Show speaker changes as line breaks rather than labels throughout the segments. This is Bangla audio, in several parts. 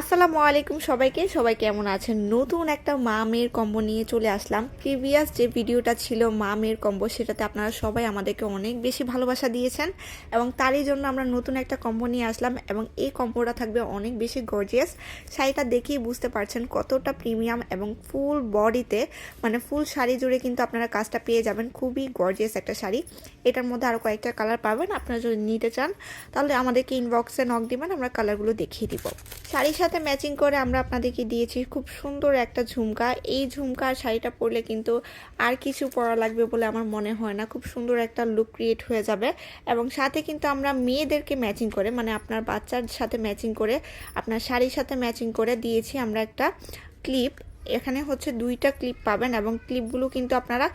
আসসালামু আলাইকুম সবাইকে। সবাই কেমন আছেন? নতুন একটা মা মেয়ের কম্বো নিয়ে চলে আসলাম। প্রিভিয়াস যে ভিডিওটা ছিল মা মেয়ের কম্বো, সেটাতে আপনারা সবাই আমাদেরকে অনেক বেশি ভালোবাসা দিয়েছেন এবং তারই জন্য আমরা নতুন একটা কম্বো নিয়ে আসলাম এবং এই কম্বোটা থাকবে অনেক বেশি গর্জিয়াস শাড়িটা দেখেই বুঝতে পারছেন কতটা প্রিমিয়াম এবং ফুল বডিতে মানে ফুল শাড়ি জুড়ে কিন্তু আপনারা কাজটা পেয়ে যাবেন। খুবই গর্জিয়াস একটা শাড়ি। এটার মধ্যে আরও কয়েকটা কালার পাবেন। আপনারা যদি নিতে চান, তাহলে আমাদেরকে ইনবক্সে নক দিবেন, আমরা কালারগুলো দেখিয়ে দিব। শাড়ির সাথে ম্যাচিং করে আমরা আপনাদেরকে দিয়েছি। খুব সুন্দর একটা ঝুমকা। এই ঝুমকা আর শাড়িটা পরলে কিন্তু আর কিছু পরা লাগবে বলে আমার মনে হয় না। খুব সুন্দর একটা লুক ক্রিয়েট হয়ে যাবে এবং সাথে কিন্তু আমরা মেয়েদেরকে ম্যাচিং করে মানে আপনার বাচ্চার সাথে ম্যাচিং করে, আপনার শাড়ির সাথে ম্যাচিং করে দিয়েছি আমরা একটা ক্লিপ এখানে হচ্ছে দুইটা ক্লিপ পাবেন এবং ক্লিপগুলো কিন্তু আপনারা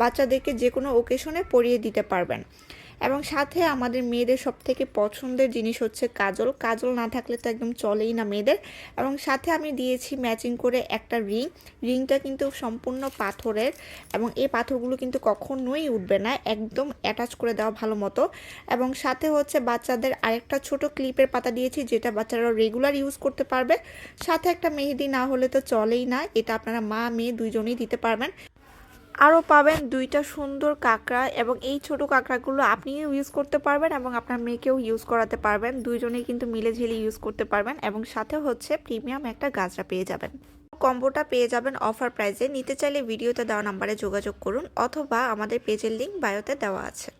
বাচ্চাদেরকে যে কোনো ওকেশনে পরিয়ে দিতে পারবেন। এবং সাথে আমাদের মেয়েদের সব থেকে পছন্দের জিনিস হচ্ছে কাজল। কাজল না থাকলে তো একদম চলেই না মেয়েদের। এবং সাথে আমি দিয়েছি ম্যাচিং করে একটা রিং রিংটা কিন্তু সম্পূর্ণ পাথরের এবং এই পাথরগুলো কিন্তু কখনোই উঠবে না, একদম অ্যাটাচ করে দেওয়া ভালো মতো। এবং সাথে হচ্ছে বাচ্চাদের আরেকটা ছোট ক্লিপের পাতা দিয়েছি যেটা বাচ্চারা রেগুলার ইউজ করতে পারবে। সাথে একটা মেহেদি না হলে তো চলেই না, এটা আপনারা মা মেয়ে দুইজনেই দিতে পারবেন। আরও পাবেন দুইটা সুন্দর কাঁকড়া এবং এই ছোট কাঁকড়াগুলো আপনিও ইউজ করতে পারবেন এবং আপনার মেয়েকেও ইউজ করাতে পারবেন। দুইজনেই কিন্তু মিলে ঝিলে ইউজ করতে পারবেন এবং সাথে হচ্ছে প্রিমিয়াম একটা গাছরা পেয়ে যাবেন। কম্বোটা পেয়ে যাবেন অফার প্রাইজে নিতে চাইলে ভিডিওতে দেওয়া নাম্বারে যোগাযোগ করুন অথবা আমাদের পেজের লিঙ্ক বায়োতে দেওয়া আছে।